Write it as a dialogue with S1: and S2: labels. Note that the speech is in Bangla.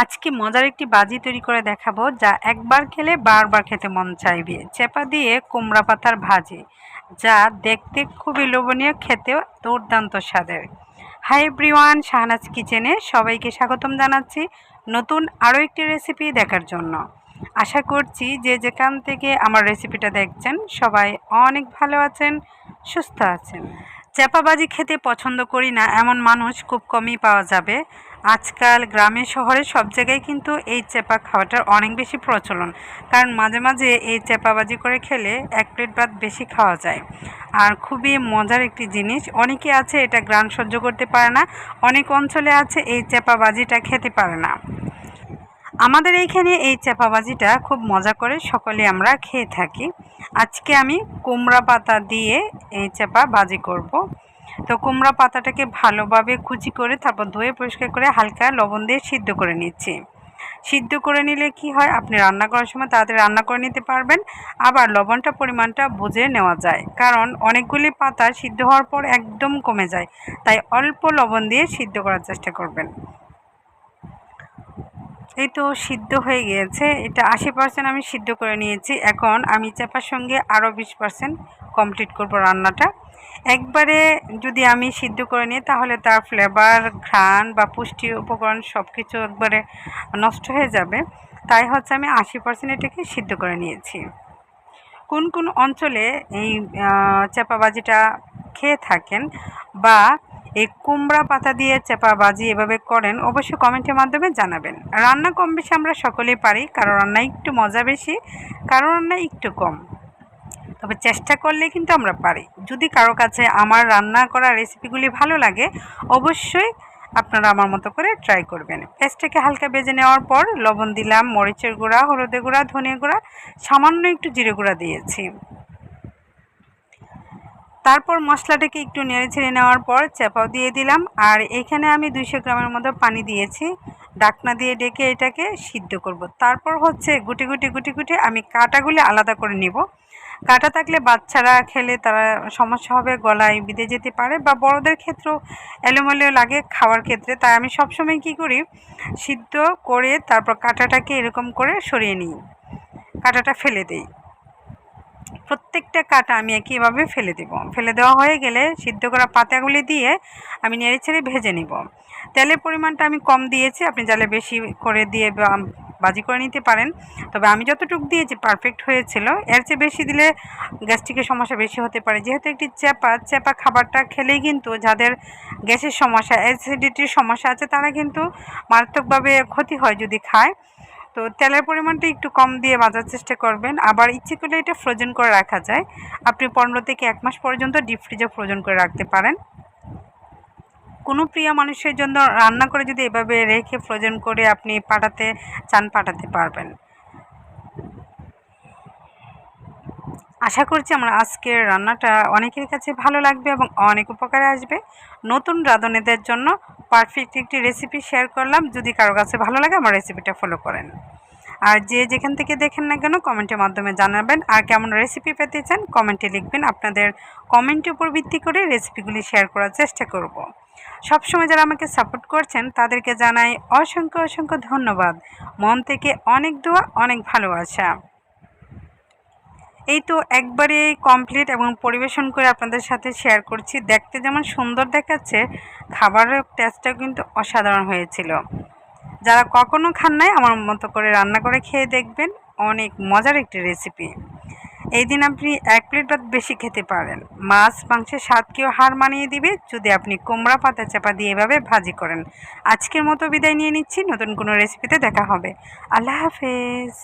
S1: আজকে মজার একটি বাজি তৈরি করে দেখাবো যা একবার খেলে বারবার খেতে মন চাইবে। চেপা দিয়ে কুমড়া পাতার ভাজি, যা দেখতে খুবই লোভনীয়, খেতেও দুর্দান্ত স্বাদের। হাই এভরিওয়ান, শাহনাজ কিচেনে সবাইকে স্বাগতম জানাচ্ছি নতুন আরও একটি রেসিপি দেখার জন্য। আশা করছি যে যেখান থেকে আমার রেসিপিটা দেখছেন, সবাই অনেক ভালো আছেন, সুস্থ আছেন। চেপাবাজি খেতে পছন্দ করি না, এমন মানুষ খুব কমই পাওয়া যাবে। আজকাল গ্রামে শহরে সব জায়গায় কিন্তু এই চেপা খাওয়াটার অনেক বেশি প্রচলন, কারণ মাঝে মাঝে এই চেপাবাজি করে খেলে এক প্লেট ভাত বেশি খাওয়া যায়। আর খুবই মজার একটি জিনিস, অনেকে আছে এটা গ্রাম সহ্য করতে পারে না, অনেক অঞ্চলে আছে এই চেপাবাজিটা খেতে পারে না। আমাদের এইখানে এই চেপাবাজিটা খুব মজা করে সকলে আমরা খেয়ে থাকি। আজকে আমি কুমড়া পাতা দিয়ে এই চেপা বাজি করব। তো কুমড়া পাতাটাকে ভালোভাবে কুচি করে, তারপর ধুয়ে পরিষ্কার করে হালকা লবণ দিয়ে সিদ্ধ করে নিচ্ছি। সিদ্ধ করে নিলে কি হয়, আপনি রান্না করার সময় তাড়াতাড়ি রান্না করে নিতে পারবেন, আবার লবণটা পরিমাণটা বুঝে নেওয়া যায়। কারণ অনেকগুলি পাতা সিদ্ধ হওয়ার পর একদম কমে যায়, তাই অল্প লবণ দিয়ে সিদ্ধ করার চেষ্টা করবেন। এই তো সিদ্ধ হয়ে গিয়েছে। এটা আশি পার্সেন্ট আমি সিদ্ধ করে নিয়েছি। এখন আমি চাপার সঙ্গে আরও বিশ পার্সেন্ট কমপ্লিট করব রান্নাটা। একবারে যদি আমি সিদ্ধ করে নিই, তাহলে তার ফ্লেভার ঘ্রাণ বা পুষ্টি উপকরণ সব কিছু একবারে নষ্ট হয়ে যাবে। তাই হচ্ছে আমি আশি পার্সেন্ট এটাকে সিদ্ধ করে নিয়েছি। কোন কোন অঞ্চলে এই চাপাবাজিটা খেয়ে থাকেন বা এই কুমড়া পাতা দিয়ে চেপা বাজি এভাবে করেন অবশ্যই কমেন্টের মাধ্যমে জানাবেন। রান্না কম বেশি আমরা সকলেই পারি কারও রান্না একটু মজা বেশি কারও রান্না একটু কম। তবে চেষ্টা করলে কিন্তু আমরা পারি। যদি কারও কাছে আমার রান্না করা রেসিপিগুলি ভালো লাগে, অবশ্যই আপনারা আমার মতো করে ট্রাই করবেন। পেস্টটাকে হালকা বেজে নেওয়ার পর লবণ দিলাম, মরিচের গুঁড়া, হলুদের গুঁড়া ধনে গুঁড়া, সামান্য একটু জিরে গুঁড়া দিয়েছি। তারপর মশলাটাকে একটু নেড়ে ছেড়ে নেওয়ার পর চাপাও দিয়ে দিলাম। আর এখানে আমি দুইশো গ্রামের মতো পানি দিয়েছি। ডাকনা দিয়ে ডেকে এটাকে সিদ্ধ করব। তারপর হচ্ছে গুটি গুটি গুটি গুটি আমি কাটাগুলি আলাদা করে নিব। কাটা থাকলে বাচ্চারা খেলে তারা সমস্যা হবে, গলায় বিঁধে যেতে পারে বা বড়দের ক্ষেত্রেও এলোমেলো লাগে খাওয়ার ক্ষেত্রে। তাই আমি সবসময় কি করি, সিদ্ধ করে তারপর কাটাটাকে এরকম করে সরিয়ে নিই। কাটাটা ফেলে দিই। প্রত্যেকটা কাটা আমি একইভাবে ফেলে দেব। ফেলে দেওয়া হয়ে গেলে সিদ্ধ করা পাতাগুলি দিয়ে আমি নেড়ে ছেড়ে ভেজে নিব। তেলের পরিমাণটা আমি কম দিয়েছি, আপনি জালে বেশি করে দিয়ে বাজি করে নিতে পারেন। তবে আমি যতটুকু দিয়েছি পারফেক্ট হয়েছিল। এর চেয়ে বেশি দিলে গ্যাস্ট্রিকের সমস্যা বেশি হতে পারে। যেহেতু একটি চ্যাপা চ্যাপা খাবারটা খেলেই কিন্তু যাদের গ্যাসের সমস্যা, অ্যাসিডিটির সমস্যা আছে, তারা কিন্তু মারাত্মকভাবে ক্ষতি হয় যদি খায়। তো তেলের পরিমাণটা একটু কম দিয়ে ভাজার চেষ্টা করবেন। আবার ইচ্ছে করলে এটা ফ্রোজেন করে রাখা যায়। আপনি পনেরো থেকে এক মাস পর্যন্ত ডিপ ফ্রিজে ফ্রোজেন করে রাখতে পারেন। কোনো প্রিয় মানুষের জন্য রান্না করে যদি এভাবে রেখে ফ্রোজেন করে আপনি পাঠাতে চান পাঠাতে পারবেন। আশা করছি আমার আজকের রান্নাটা অনেকের কাছে ভালো লাগবে এবং অনেক উপকারে আসবে। নতুন রাঁধুনিদের জন্য পারফেক্ট একটি রেসিপি শেয়ার করলাম। যদি কারও কাছে ভালো লাগে, আমার রেসিপিটা ফলো করেন। আর যে যেখান থেকে দেখেন না কেন কমেন্টের মাধ্যমে জানাবেন। আর কেমন রেসিপি পেতে চান কমেন্টে লিখবেন। আপনাদের কমেন্টের উপর ভিত্তি করে রেসিপিগুলি শেয়ার করার চেষ্টা করব। সবসময় যারা আমাকে সাপোর্ট করছেন, তাদেরকে জানাই অসংখ্য অসংখ্য ধন্যবাদ। মন থেকে অনেক দোয়া, অনেক ভালোবাসা। এই তো একবারে কমপ্লিট এবং পরিবেশন করে আপনাদের সাথে শেয়ার করছি। দেখতে যেমন সুন্দর দেখাচ্ছে, খাবারের টেস্টটাও কিন্তু অসাধারণ হয়েছিল। যারা কখনো খান নাই, আমার মতো করে রান্না করে খেয়ে দেখবেন, অনেক মজার একটি রেসিপি এই দিন আপনি এক প্লেট ভাত বেশি খেতে পারেন। মাছ, মাংসের স্বাদ স্বাদকেও হার মানিয়ে দিবে যদি আপনি কুমড়া পাতা চাপা দিয়ে এভাবে ভাজি করেন। আজকের মতো বিদায় নিয়ে নিচ্ছি। নতুন কোনো রেসিপিতে দেখা হবে। আল্লাহ হাফেজ।